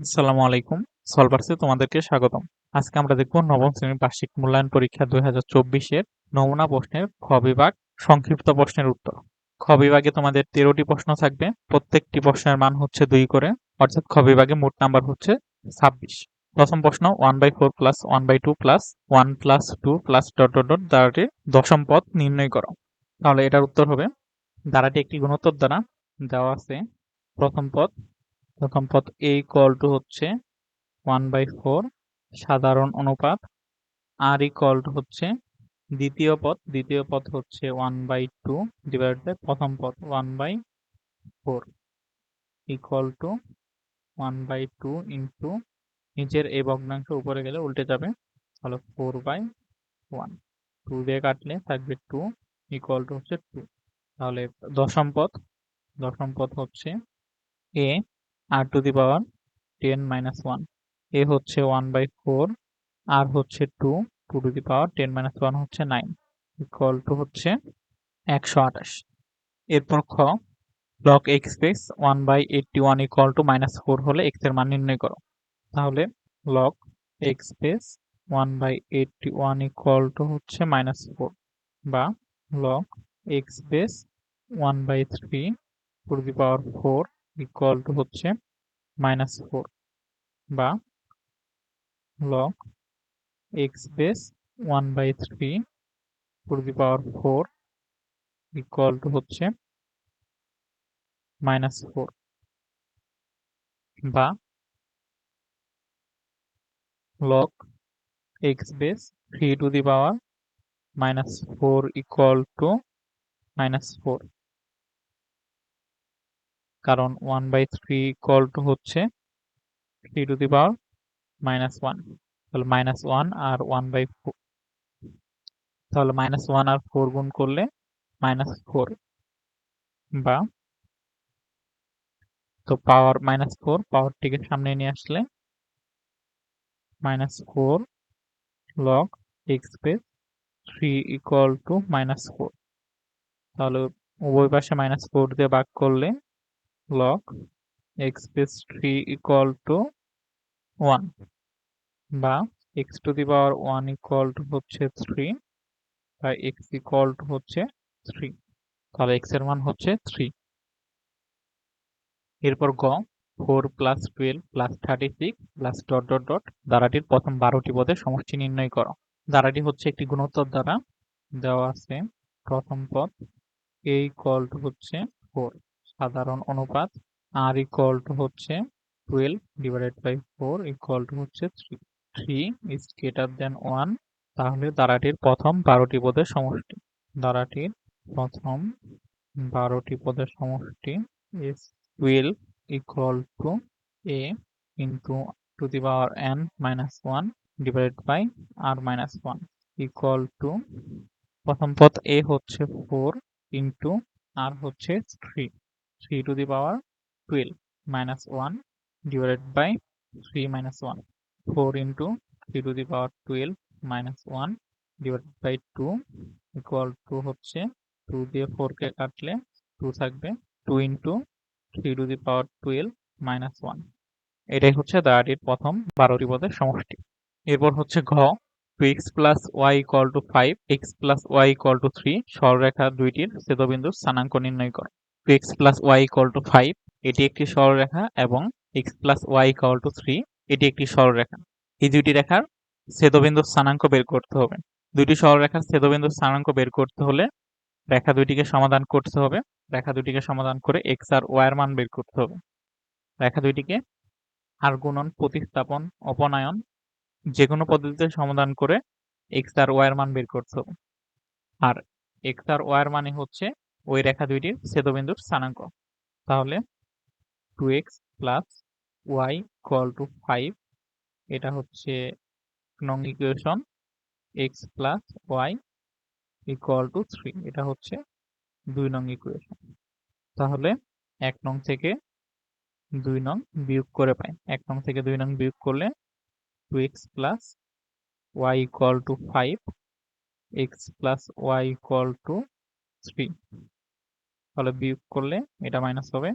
আসসালামু আলাইকুম। সলভার্সে তোমাদেরকে স্বাগতম। আজকে আমরা দেখব নবম শ্রেণির বার্ষিক মূল্যায়ন পরীক্ষা দুই হাজার চব্বিশের নমুনা প্রশ্নের খ বিভাগ সংক্ষিপ্ত প্রশ্নের উত্তর। খ বিভাগে তোমাদের তেরোটি প্রশ্ন থাকবে। প্রত্যেকটি প্রশ্নের মান হচ্ছে দুই করে, অর্থাৎ খ বিভাগে মোট নাম্বার হচ্ছে ছাব্বিশ। প্রথম প্রশ্ন one by four plus one by two plus one plus two plus dot dot dot দ্বারাটির দশম পদ নির্ণয় করো। তাহলে এটার উত্তর হবে। দ্বারাটি একটি গুণোত্তর দ্বারা দেওয়া আছে। প্রথম পদ প্রথম পদ এ ইকুয়াল টু হচ্ছে ওয়ান বাই ফোর সাধারণ অনুপাত। আর ইকুয়াল টু হচ্ছে দ্বিতীয় পদ দ্বিতীয় পদ হচ্ছে one by two divide by প্রথম পদ one by four equal to one by two into নিচের এই ভগ্নাংশ উপরে গেলে উল্টে যাবে তাহলে ফোর বাই ওয়ান টু দিয়ে কাটলে থাকবে টু ইকুয়াল টু হচ্ছে টু তাহলে দশম পদ দশম পদ হচ্ছে a r to the power ten minus one. A হচ্ছে ওয়ান বাই ফোর, আর হচ্ছে two two to the power ten minus one হচ্ছে নাইন, ইকুয়াল টু হচ্ছে একশো আঠাশ। এরপর খ log x base one by eighty one equal to minus four হলে এক্সের মান নির্ণয় করো। তাহলে log x base one by eighty one equal to হচ্ছে মাইনাস ফোর বা log x base one by three to the power four equal to হচ্ছে minus four বা log x base one by three to the power four equal to হচ্ছে minus four বা log x base three to the power minus four equal to minus four কারণ one by three equal to হচ্ছে three to the power minus one তাহলে minus one আর one by four তাহলে minus one আর four গুণ করলে minus four বা তো পাওয়ার মাইনাস ফোর পাওয়ারটিকে সামনে নিয়ে আসলে minus four log x base three equal to minus four তাহলে উভয় পাশে মাইনাস ফোর দিয়ে ভাগ করলে log x base 3 equal to 1 বা x to the power 1 equal to হচ্ছে 3 বা x equal to হচ্ছে 3 তাহলে x এর মান হচ্ছে 3 এরপর গ 4 plus twelve plus thirty six plus dot dot dot দ্বারাটির প্রথম বারোটি পদের সমষ্টি নির্ণয় করো। দ্বারাটি হচ্ছে একটি গুণোত্তর দ্বারা দেওয়া আছে প্রথম পদ a ইকুয়াল টু হচ্ছে ফোর সাধারণ অনুপাত আর ইকুয়াল টু হচ্ছে twelve divided by four equal to হচ্ছে three three is greater than one তাহলে দ্বারাটির প্রথম বারোটি পদের সমষ্টি। দ্বারাটির প্রথম বারোটি পদের সমষ্টি is twelve equal to a into to the power n minus one divided by r minus one equal to প্রথম পদ এ হচ্ছে ফোর ইন্টু আর হচ্ছে three 3 to the power 12 minus 1 divided by 3 minus 1 4 into 3 to the power 12 minus 1 divided by 2 equal to হচ্ছে 2 দিয়ে 4 কে কাটলে 2 থাকবে 2 into 3 to the power 12 minus 1 এটাই হচ্ছে দ্বারাটির প্রথম বারোটি পদের সমষ্টি। এরপর হচ্ছে ঘ two x plus y equal to five x plus y equal to three সরলরেখা দুইটির ছেদবিন্দুর স্থানাঙ্ক নির্ণয় করো। Two x plus y equal to five এটি একটি সরলরেখা, এবং x plus y equal to three এটি একটি সরলরেখা। এই দুইটি রেখার ছেদবিন্দুর স্থানাঙ্ক বের করতে হবে। দুইটি সরলরেখার ছেদবিন্দুর স্থানাঙ্ক বের করতে হলে রেখা দুইটিকে সমাধান করতে হবে। রেখা দুইটিকে সমাধান করে এক্স আর ওয়াই এর মান বের করতে হবে। রেখা দুইটিকে আর গুণন, প্রতিস্থাপন, অপনায়ন যে কোনো পদ্ধতিতে সমাধান করে এক্স আর ওয়াই এর মান বের করতে হবে। আর এক্স আর ওয়াই এর মানে হচ্ছে ওই রেখা দুইটির ছেদবিন্দুর স্থানাঙ্ক। তাহলে two x plus y equal to five এটা হচ্ছে নং equation x plus y equal to three এটা হচ্ছে দুই নং ইকুয়েশন তাহলে এক নং থেকে দুই নং বিয়োগ করে পাই। এক নং থেকে দুই নং বিয়োগ করলে two x plus y equal to five x plus y equal to three তাহলে বিয়োগ করলে এটা মাইনাস হবে,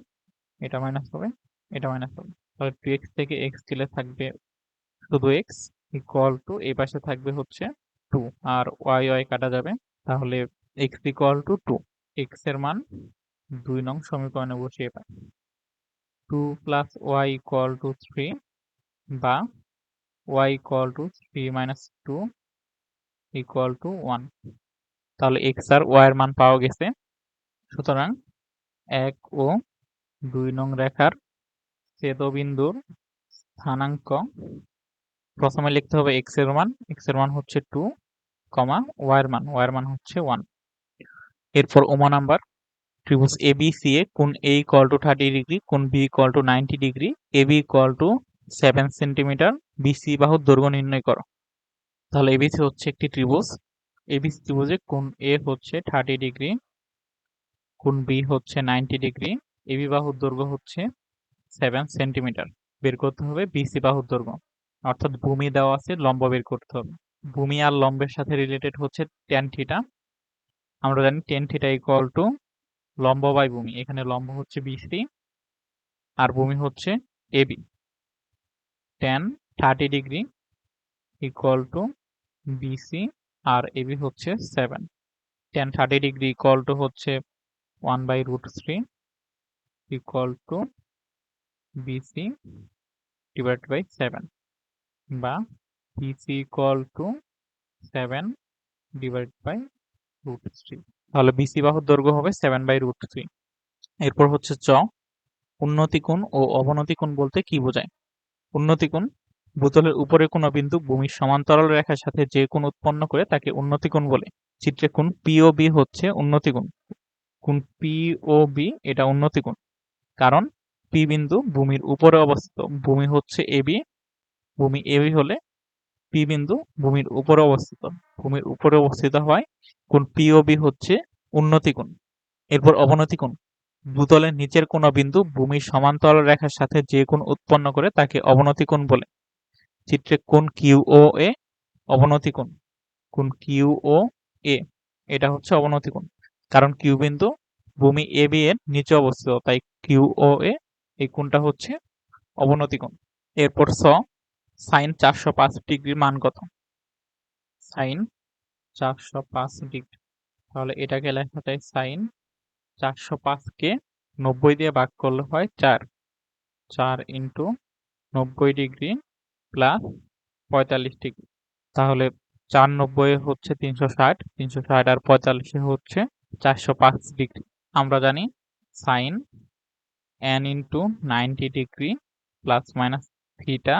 এটা মাইনাস হবে, এটা মাইনাস হবে। তাহলে টু এক্স থেকে এক্স গেলে থাকবে শুধু এক্স ইকুয়াল টু এই পাশে থাকবে হচ্ছে টু আর ওয়াই ওয়াই কাটা যাবে, তাহলে এক্স ইকুয়াল টু টু এক্সের মান দুই নং সমীকরণে বসিয়ে পাই। Two plus y equal to three বা y equal to three minus two equal to one তাহলে এক্স আর ওয়াই এর মান পাওয়া গেছে। সুতরাং এক ও দুই নং রেখার ছেদবিন্দুর স্থানাঙ্ক, প্রথমে লিখতে হবে এক্সের মান এক্সের মান হচ্ছে টু কমা ওয়াই এর মান ওয়াই এর মান হচ্ছে ওয়ান এরপর ওমা নাম্বার, ত্রিভুজ এ বি সি এ কোন A equal to thirty degree কোন B equal to ninety degree A B equal to seven centimetre BC বাহুর দৈর্ঘ্য নির্ণয় করো। তাহলে এবিসি হচ্ছে একটি ত্রিভুজ। এবিসি ত্রিভুজে কোন এ হচ্ছে থার্টি ডিগ্রি কোন বি হচ্ছে নাইনটি ডিগ্রি এবি বাহুর দৈর্ঘ্য হচ্ছে সেভেন সেন্টিমিটার বের করতে হবে বিসি বাহুর দৈর্ঘ্য, অর্থাৎ ভূমি দেওয়া আছে লম্ব বের করতে হবে। ভূমি আর লম্বের সাথে রিলেটেড হচ্ছে টেন থিটা আমরা জানি টেন থিটা ইকুয়াল টু লম্ব বাই ভূমি, এখানে লম্ব হচ্ছে বিসি আর ভূমি হচ্ছে AB tan thirty degree equal to BC R AB হচ্ছে seven tan thirty degree equal to হচ্ছে one by root three equal to BC divide by seven বা BC equal to seven divide by root three তাহলে BC বাহুর দৈর্ঘ্য হবে seven by root three এরপর হচ্ছে চ, উন্নতি কোণ ও অবনতি কোণ বলতে কি বোঝায়? উন্নতি কোণ বোতলের উপরে কোনো বিন্দু ভূমির সমান্তরাল রেখার সাথে যে কোণ উৎপন্ন করে তাকে উন্নতি কোণ বলে। চিত্রে কোণ পিওবি হচ্ছে উন্নতি কোণ কোণ পিওবি এটা উন্নতি কোণ কারণ পি বিন্দু ভূমির উপরে অবস্থিত। ভূমি হচ্ছে এবি ভূমি এবি হলে পি বিন্দু ভূমির উপরে অবস্থিত। ভূমির উপরে অবস্থিত হয় কোণ পিওবি হচ্ছে উন্নতি কোণ এরপর অবনতি কোণ ভূতলের নিচের কোনো বিন্দু ভূমির সমান্তরাল রেখার সাথে যে কোণ উৎপন্ন করে তাকে অবনতি কোণ বলে। চিত্রে কোন কিউ ও এ অবনতি কোণ? কোন কিউ ও এ, এটা হচ্ছে অবনতি কোণ। কারণ কিউ বিন্দু ভূমি এ বি এর নিচে অবস্থিত, তাই কিউ ও এ, এই কোণটা হচ্ছে অবনতি কোণ। এরপর স, সাইন চারশো পাঁচ ডিগ্রির মান কত? সাইন চারশো পাঁচ ডিগ্রি। তাহলে এটাকে লেখা যায় সাইন চারশো পাঁচকে নব্বই দিয়ে ভাগ করলে হয় চার। চার ইন্টু নব্বই ডিগ্রি প্লাস পঁয়তাল্লিশ ডিগ্রি তাহলে চার নব্বই হচ্ছে তিনশো ষাট তিনশো ষাট আর পঁয়তাল্লিশে হচ্ছে চারশো পাঁচ ডিগ্রি। আমরা জানি sine n into ninety degree plus minus theta,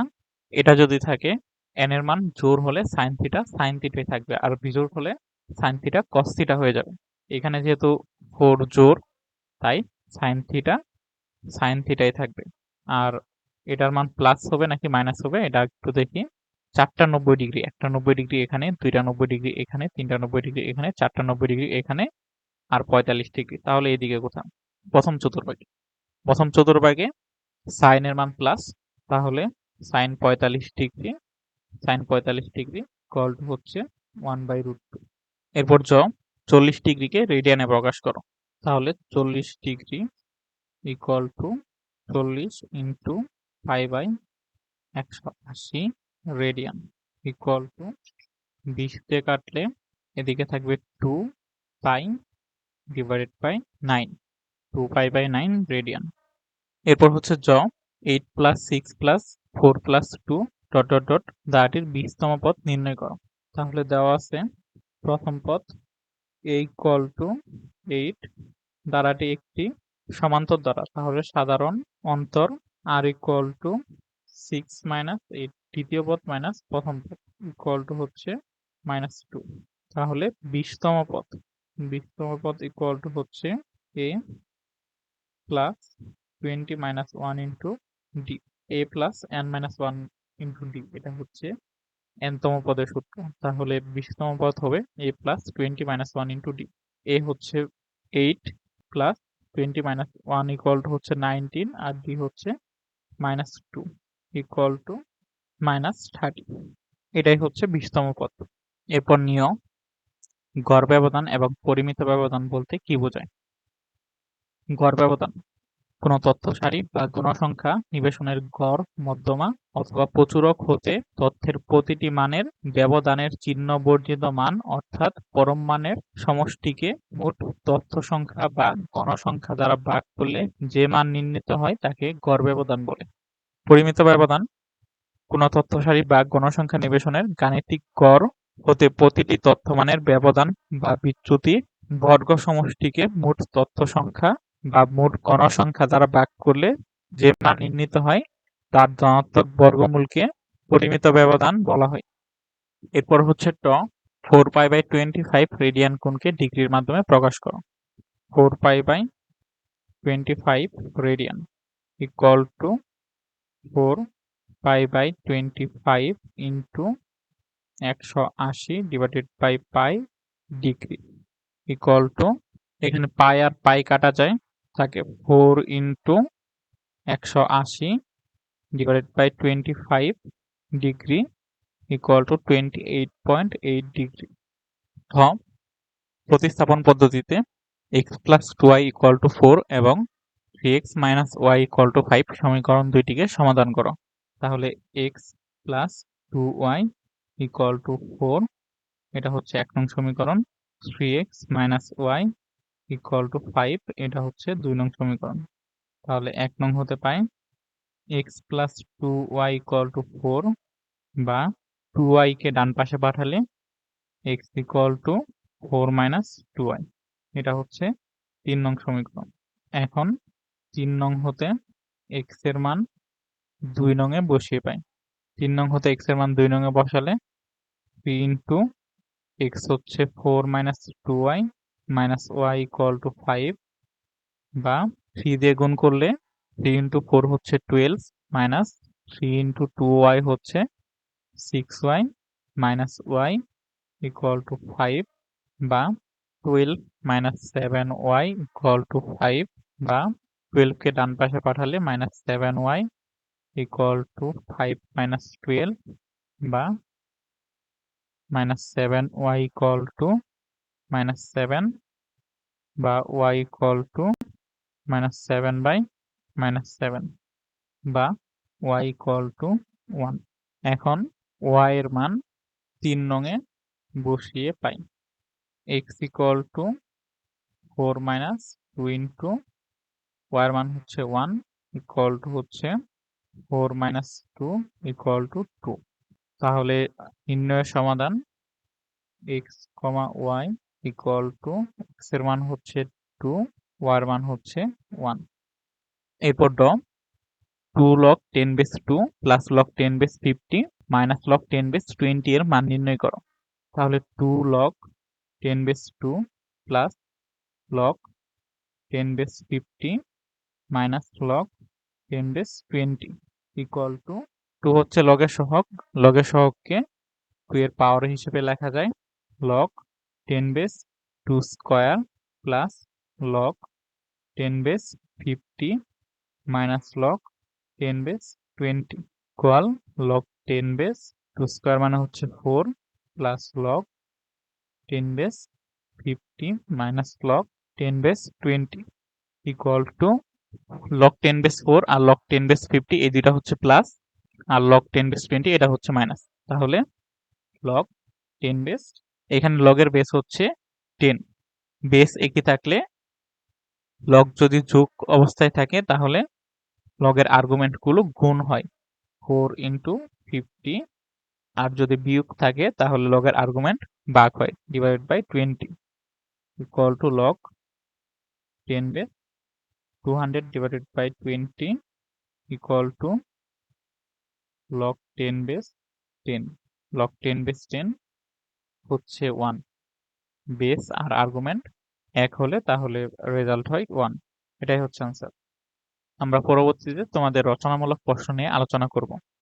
এটা যদি থাকে এন এর মান জোর হলে সাইন থিটা, সাইন থিটাই থাকবে, আর বিজোর হলে সাইন থিটা কস থিটা হয়ে যাবে। এখানে যেহেতু ফোর জোর তাই সাইন থিটা, সাইন থিটাই থাকবে। আর এটার মান প্লাস হবে নাকি মাইনাস হবে? এটা একটু দেখি। চারটা নব্বই ডিগ্রি, একটা নব্বই ডিগ্রি এখানে, দুইটা নব্বই ডিগ্রি এখানে, তিনটা নব্বই ডিগ্রি এখানে, চারটা নব্বই ডিগ্রি এখানে, আর পঁয়তাল্লিশ ডিগ্রি। তাহলে এইদিকে কোথাও প্রথম চতুর্ভাগে। প্রথম চতুর্ভাগে সাইনের মান প্লাস তাহলে সাইন পঁয়তাল্লিশ ডিগ্রি সাইন পঁয়তাল্লিশ ডিগ্রি কল হচ্ছে ওয়ান বাই রুট টু এরপর জ, চল্লিশ ডিগ্রিকে রেডিয়ানে প্রকাশ করো। তাহলে চল্লিশ ডিগ্রি ইকুয়াল টু চল্লিশ ইন্টু পাই বাই একশো আশি রেডিয়ান ইকুয়াল টু বিশ কাটলে এদিকে থাকবে two pi divided by nine two pi by nine radian এরপর হচ্ছে জ eight plus six plus four plus two dot dot dot দাটির বিশতম পদ নির্ণয় করো। তাহলে দেওয়া আছে প্রথম পদ এ ইকুয়াল টু এইট দ্বারাটি একটি সমান্তর দ্বারা, তাহলে সাধারণ অন্তর r equal to six minus eight দ্বিতীয় পদ মাইনাস প্রথম পদ ইকুয়াল টু হচ্ছে মাইনাস টু তাহলে বিশতম পদ বিশতম পদ ইকুয়াল টু হচ্ছে a plus twenty minus one into d a plus n minus one into d এটা হচ্ছে এনতম পদের সূত্র। তাহলে বিশতম পদ হবে a plus twenty minus one into d a হচ্ছে eight plus twenty minus one equal to হচ্ছে নাইনটিন আর ডি হচ্ছে minus two equal to minus thirty এটাই হচ্ছে বিশতম পদ। এরপর নিয়ম গড় ব্যবধান এবং পরিমিত ব্যবধান বলতে কি বোঝায়? গড় ব্যবধান কোনো তথ্য সারি বা গণসংখ্যা, নিবেশনের গড়, মধ্যমা অথবা প্রচুরক হতে তথ্যের প্রতিটি মানের ব্যবধানের চিহ্ন বর্জিত মান অর্থাৎ পরম মানের সমষ্টিকে মোট তথ্য সংখ্যা বা গণসংখ্যা দ্বারা ভাগ করলে যে মান নির্ণীত হয় তাকে গড় ব্যবধান বলে। পরিমিত ব্যবধান, কোনো তথ্য সারি বা গণসংখ্যা নিবেশনের গাণিতিক গড় হতে প্রতিটি তথ্যমানের ব্যবধান বা বিচ্যুতি বর্গ সমষ্টিকে মোট তথ্য সংখ্যা বা মোট গণসংখ্যা দ্বারা ভাগ করলে যে মান নির্ণীত হয়, তার ধনাত্মক বর্গমূলকে পরিমিত ব্যবধান বলা হয়। এরপর হচ্ছে ট, four pi by twenty five radian কোণকে ডিগ্রির মাধ্যমে প্রকাশ করো। Four pi by twenty five radian equal to four pi by twenty five into একশো আশি divided by pi degree. Equal to, এখানে পাই আর পাই কাটা যায়। থাকে ফোর ইন্টু একশো আশি divided by twenty five degree equal to twenty eight point eight degree. ধ, প্রতিস্থাপন পদ্ধতিতে x plus two y equal to four এবং three x minus y equal to five সমীকরণ দুইটিকে সমাধান করো। তাহলে x plus two y equal to four এটা হচ্ছে এক নং সমীকরণ three x minus y equal to five এটা হচ্ছে দুই নং সমীকরণ। তাহলে এক নং হতে পাই x plus two y equal to four বা টু ওয়াইকে ডান পাশে পাঠালে x equal to four minus two y এটা হচ্ছে তিন নং সমীকরণ। এখন তিন নং হতে এক্সের মান দুই নংয়ে বসিয়ে পাই। তিন নং হতে এক্সের মান দুই নংয়ে বসালে থ্রি ইন্টু এক্স হচ্ছে four minus two y minus y equal to five বা থ্রি দিয়ে গুণ করলে থ্রি ইন্টু ফোর হচ্ছে twelve minus three into two y হচ্ছে six y minus y equal to five বা twelve minus seven y equal to five বা টুয়েলভকে ডান পাশে পাঠালে minus seven y equal to five minus twelve বা minus seven y equal to minus seven বা y equal to minus seven by minus seven বা y equal to one এখন y এর মান তিন নঙে বসিয়ে পাই। X equal to four minus two into y এর মান হচ্ছে ওয়ান ইকুয়াল টু হচ্ছে four minus two equal to two তাহলে নির্ণয়ের সমাধান x comma y equal to এক্সের মান হচ্ছে টু ওয়াই এর মান হচ্ছে ওয়ান এরপর ড two log ten base two plus log ten base fifty minus log ten base twenty এর মান নির্ণয় করো। তাহলে two log ten base two plus log ten base fifty minus log ten base twenty equal to two হচ্ছে লগের সহগ। লগের সহগকে two এর পাওয়ার হিসেবে লেখা যায় log ten base two square plus log ten base fifty minus log ten base twenty equal log ten base two square মানে হচ্ছে four plus log ten base fifty minus log ten base twenty equal to log ten base four R log ten base fifty এই দুইটা হচ্ছে plus আর log ten base twenty এটা হচ্ছে minus তাহলে lock ten base এখানে লগের base হচ্ছে টেন বেস একই থাকলে লগ যদি যোগ অবস্থায় থাকে, তাহলে লগের আর্গুমেন্টগুলো গুণ হয়। ফোর ইন্টু ফিফটি আর যদি বিয়োগ থাকে, তাহলে লগের আর্গুমেন্ট বাক হয় divide by twenty equal to log ten base two hundred divided by twenty equal to log ten base ten log ten base ten হচ্ছে ওয়ান বেস আর আর্গুমেন্ট এক হলে তাহলে রেজাল্ট হয় ওয়ান এটাই হচ্ছে আনসার আমরা পরবর্তীতে তোমাদের রচনামূলক প্রশ্ন নিয়ে আলোচনা করব।